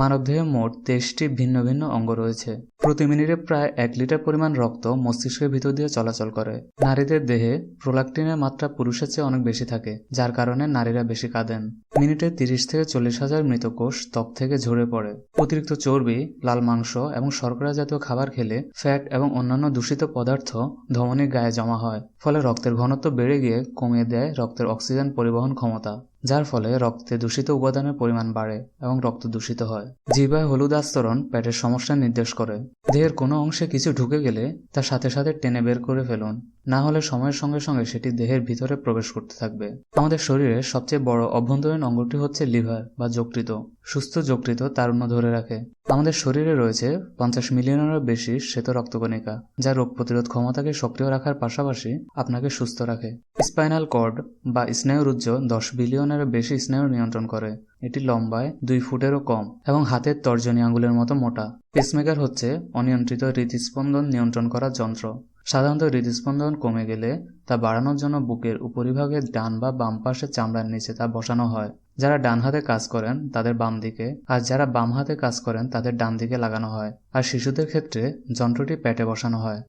মানবদেহে মোট তেইশটি ভিন্ন ভিন্ন অঙ্গ রয়েছে। প্রতি মিনিটে প্রায় এক লিটার পরিমাণ রক্ত মস্তিষ্কের ভিতর দিয়ে চলাচল করে। নারীদের দেহে প্রোলাক্টিনের মাত্রা পুরুষের চেয়ে অনেক বেশি থাকে, যার কারণে নারীরা বেশি কাঁদেন। মিনিটে তিরিশ থেকে চল্লিশ হাজার মৃত কোষ ত্বক থেকে ঝরে পড়ে। অতিরিক্ত চর্বি, লাল মাংস এবং শর্করা জাতীয় খাবার খেলে ফ্যাট এবং অন্যান্য দূষিত পদার্থ ধমনীর গায়ে জমা হয়, ফলে রক্তের ঘনত্ব বেড়ে গিয়ে কমিয়ে দেয় রক্তের অক্সিজেন পরিবহন ক্ষমতা। যার ফলে রক্তে দূষিত উপাদানের পরিমাণ বাড়ে এবং রক্ত দূষিত হয়। জিহ্বায় হলুদ আস্তরণ পেটের সমস্যা নির্দেশ করে। দেহের কোনো অংশে কিছু ঢুকে গেলে তার সাথে সাথে টেনে বের করে ফেলুন। না হলে সময়ের সঙ্গে সঙ্গে সেটি দেহের ভিতরে প্রবেশ করতে থাকবে। আমাদের শরীরের সবচেয়ে বড় অভ্যন্তরীণ অঙ্গটি হচ্ছে লিভার বা যকৃত সুস্থ যকৃত তারুণ্য ধরে রাখে। আমাদের শরীরে রয়েছে পঞ্চাশ মিলিয়নেরও বেশি শ্বেত রক্তকণিকা, যা রোগ প্রতিরোধ ক্ষমতাকে সক্রিয় রাখার পাশাপাশি আপনাকে সুস্থ রাখে। স্পাইনাল কর্ড বা স্নায়ুরুজ্জ দশ বিলিয়নেরও বেশি স্নায়ু নিয়ন্ত্রণ করে। এটি লম্বায় দুই ফুটেরও কম এবং হাতের তর্জনী আঙ্গুলের মতো মোটা। পেসমেকার হচ্ছে অনিয়ন্ত্রিত হৃদস্পন্দন নিয়ন্ত্রণ করার যন্ত্র। সাধারণত হৃদস্পন্দন কমে গেলে তা বাড়ানোর জন্য বুকের উপরিভাগে ডান বা বাম পাশে চামড়ার নিচে তা বসানো হয়। যারা ডান হাতে কাজ করেন, তাদের বাম দিকে, আর যারা বাম হাতে কাজ করেন, তাদের ডান দিকে লাগানো হয়। আর শিশুদের ক্ষেত্রে যন্ত্রটি পেটে বসানো হয়।